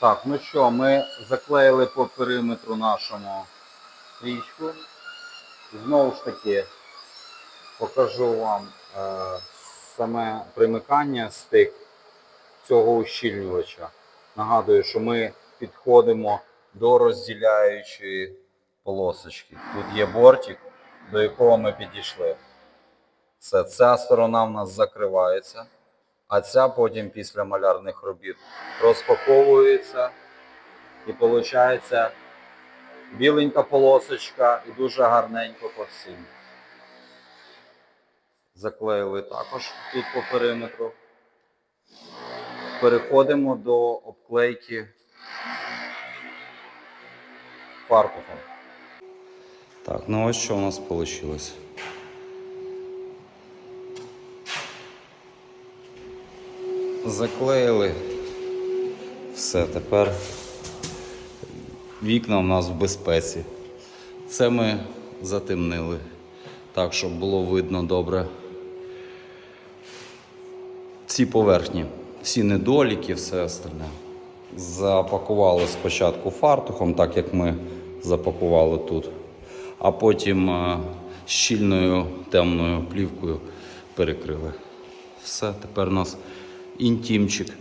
Так, ну що, ми заклеїли по периметру нашому стрічку. Знову ж таки, покажу вам е, саме примикання стик цього ущільнювача. Нагадую, що ми підходимо до розділяючої полосочки. Тут є бортик, до якого ми підійшли. Все, ця сторона в нас закривається, а ця потім після малярних робіт розпаковується і виходить біленька полосочка і дуже гарненько по всім. Заклеїли також тут по периметру. Переходимо до обклейки фартухом. Так, ну ось що у нас вийшло. Заклеїли. Все, тепер вікна у нас в безпеці. Це ми затемнили, так, щоб було видно добре. Ці поверхні, всі недоліки, все остальне. Запакували спочатку фартухом, так як ми запакували тут, а потім е, щільною темною плівкою перекрили. Все, тепер у нас інтімчик.